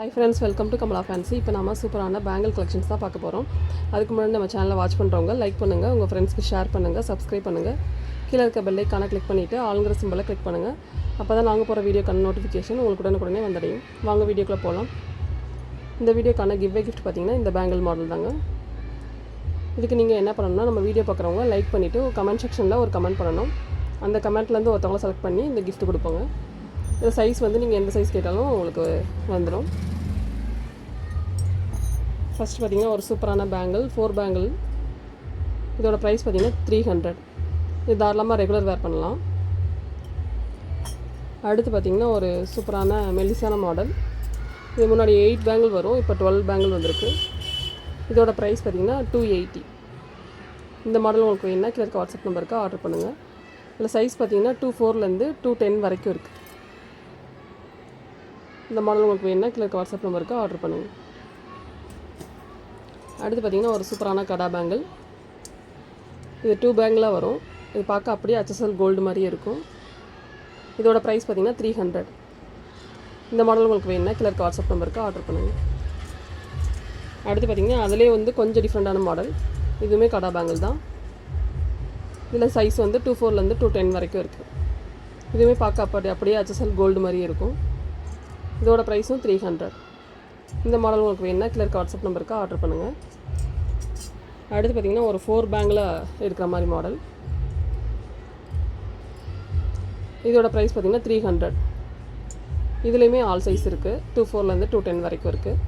Hi friends welcome to Kamala fancy இப்போ நம்ம சூப்பரான பேங்கிள் கலெக்ஷன்ஸ் தான் பார்க்க போகிறோம் அதுக்கு முன்னாடி நம்ம சேனலை வாட்ச் பண்ணுறவங்க லைக் பண்ணுங்கள் உங்கள் ஃப்ரெண்ட்ஸ்க்கு ஷேர் பண்ணுங்கள் சப்ஸ்கிரைப் பண்ணுங்கள் கீழே இருக்க பெல்லைக்கான கிளிக் பண்ணிவிட்டு ஆளுங்கிற சிம்பிளை கிளிக் பண்ணுங்கள் அப்போ தான் நாங்கள் போகிற வீடியோக்கான நோட்டிஃபிகேஷன் உங்களுக்கு உடனுக்குடனே வந்தடையும். வாங்க வீடியோக்குள்ளே போகலாம் இந்த வீடியோக்கான கிவ்வே கிஃப்ட் பார்த்தீங்கன்னா இந்த பேங்கிள் மாடல் தாங்க. இதுக்கு நீங்கள் என்ன பண்ணணும்னா நம்ம வீடியோ பார்க்குறவங்க லைக் பண்ணிவிட்டு கமெண்ட் செக்ஷனில் ஒரு கமெண்ட் பண்ணணும். அந்த கமெண்ட்லேருந்து ஒருத்தவங்களை செலக்ட் பண்ணி இந்த கிஃப்ட் கொடுப்போங்க. இந்த சைஸ் வந்து நீங்கள் எந்த சைஸ் கேட்டாலும் உங்களுக்கு வந்துடும் ஃபஸ்ட் பார்த்தீங்கன்னா ஒரு சூப்பரான பேங்கிள் ஃபோர் பேங்கிள் இதோட ப்ரைஸ் பார்த்தீங்கன்னா த்ரீ ஹண்ட்ரட் இது தாராளமாக ரெகுலர் வேர் பண்ணலாம். அடுத்து பார்த்தீங்கன்னா ஒரு சூப்பரான மெல்லிசான மாடல் இது முன்னாடி எயிட் பேங்கிள் வரும் இப்போ டுவெல் பேங்கிள் வந்திருக்கு. இதோட ப்ரைஸ் பார்த்தீங்கன்னா டூ எயிட்டி இந்த மாடல் உங்களுக்கு என்ன கீழே இருக்க வாட்ஸ்அப் நம்பருக்கு ஆர்டர் பண்ணுங்கள் இதில் சைஸ் பார்த்தீங்கன்னா டூ ஃபோர்லேருந்து டூ டென் வரைக்கும் இருக்குது இந்த மாடல் உங்களுக்கு வேணுன்னா கீழே இருக்க வாட்ஸ்அப் நம்பருக்கு ஆர்டர் பண்ணுங்கள் அடுத்து பார்த்தீங்கன்னா ஒரு சூப்பரான கடா பேங்கிள் இது டூ பேங்கிளாக வரும். இது பார்க்க அப்படியே அச்சசல் கோல்டு மாதிரியே இருக்கும். இதோட ப்ரைஸ் பார்த்தீங்கன்னா த்ரீ ஹண்ட்ரட் இந்த மாடல் உங்களுக்கு வேணுன்னா கீழே இருக்க வாட்ஸ்அப் நம்பருக்கு ஆர்டர் பண்ணுங்கள் அடுத்து பார்த்தீங்கன்னா அதிலே வந்து கொஞ்சம் டிஃப்ரெண்ட்டான மாடல் இதுவுமே கடா பேங்கிள் தான். இதில் சைஸ் வந்து டூ ஃபோர்லேருந்து டூ டென் வரைக்கும் இருக்குது இதுவுமே பார்க்க அப்படி அப்படியே அச்சசல் கோல்டு மாதிரியே இருக்கும். இதோட ப்ரைஸும் த்ரீ ஹண்ட்ரட் இந்த மாடல் உங்களுக்கு வேணுன்னா கிளர்க்கு வாட்ஸ்அப் நம்பருக்கு ஆர்டர் பண்ணுங்கள் அடுத்து பார்த்தீங்கன்னா ஒரு ஃபோர் பேங்கில் இருக்கிற மாதிரி மாடல் இதோட ப்ரைஸ் பார்த்தீங்கன்னா த்ரீ ஹண்ட்ரட் இதுலேயுமே ஆல் சைஸ் இருக்குது டூ ஃபோர்லேருந்து டூ டென் வரைக்கும் இருக்குது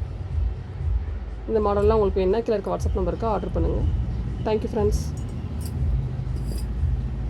இந்த மாடல்லாம் உங்களுக்கு வேணுன்னா கிளர்க்கு வாட்ஸ்அப் நம்பருக்கு ஆர்டர் பண்ணுங்கள் தேங்க்யூ ஃப்ரெண்ட்ஸ்